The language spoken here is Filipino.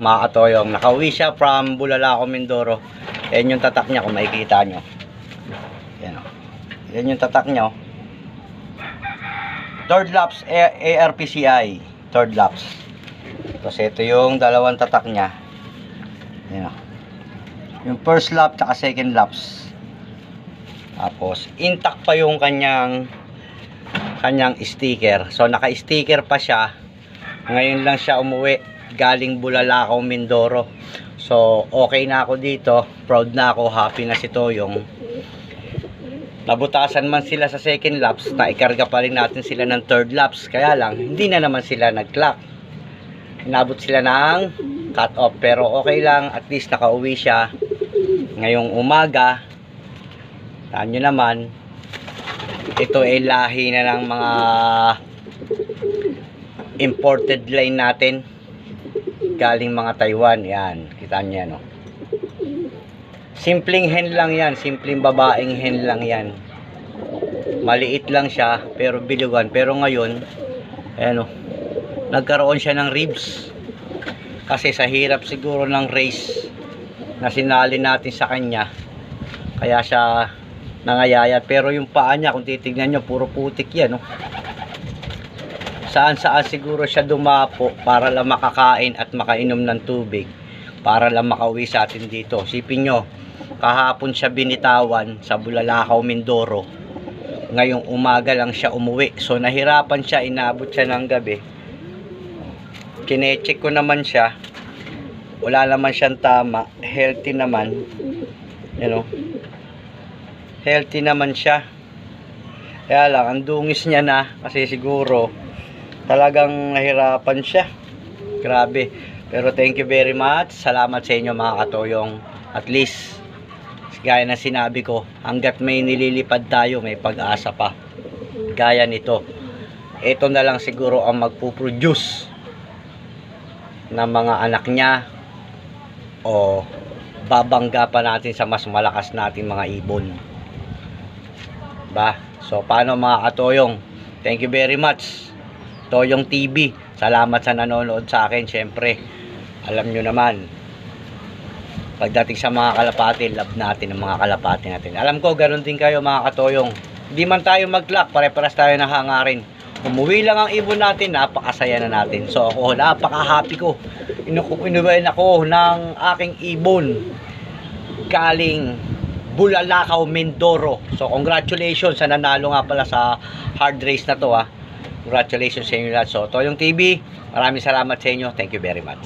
mga katoyong. Nakauwi siya from Bulalako, Mindoro. Yan yung tatak niya kung makikita nyo. Yan o. Yan yung tatak niya. oh. Third laps ARPCI. Third laps. Tapos ito yung dalawang tatak niya. Yan o. Yung first lap tsaka second laps. Tapos intact pa yung kanyang kanyang sticker. So naka-sticker pa siya. Ngayon lang siya umuwi galing Bulalakaw, Mindoro. So okay na ako dito. Proud na ako, happy na si Toyong. Nabutasan man sila sa second laps, naikarga pa rin natin sila ng third laps. Kaya lang, hindi na naman sila nag-clock. Inabot sila ng cut off. Pero okay lang, at least nakauwi siya ngayong umaga. Taan nyo naman, ito ay lahi na ng mga imported line natin galing mga Taiwan yan. Kita niya no? Simpleng hen lang yan. Simpleng babaeng hen lang yan. Maliit lang siya pero bilugan. Pero ngayon ayan o nagkaroon siya ng ribs. Kasi sa hirap siguro ng race na sinali natin sa kanya. Kaya siya nangayayat. Pero yung paa niya kung titignan nyo puro putik yan no? Saan saan siguro siya dumapo para lang makakain at makainom ng tubig para lang makauwi sa atin dito. Sipin nyo kahapon siya binitawan sa Bulalakaw, Mindoro. Ngayong umaga lang siya umuwi. So nahirapan siya inabot siya ng gabi. Kinecheck ko naman siya. Wala naman siyang tama. Healthy naman. You know? Healthy naman siya. Kaya lang ang dungis niya na kasi siguro talagang nahirapan siya. Grabe. Pero thank you very much. Salamat sa inyo mga katoyong. At least gaya na sinabi ko hanggat may nililipad tayo may pag-asa pa. Gaya nito. Ito na lang siguro ang magpuproduce ng mga anak niya o babangga pa natin sa mas malakas nating mga ibon. Ba? So paano mga katoyong? Thank you very much Toyong TV salamat sa nanonood sa akin syempre. Alam nyo naman pagdating sa mga kalapati love natin ang mga kalapati natin. Alam ko ganun din kayo mga katoyong. Hindi man tayo mag-clock pare-paras tayo ng hangarin umuwi lang ang ibon natin napakasaya na natin. So ako napaka-happy ko. Inukupinuwain ako ng aking ibon galing Bulalakaw, Mindoro. So, congratulations. Sa nanalo nga pala sa hard race na to ah. Congratulations sa inyo lahat. So, Toyong TV, maraming salamat sa inyo. Thank you very much.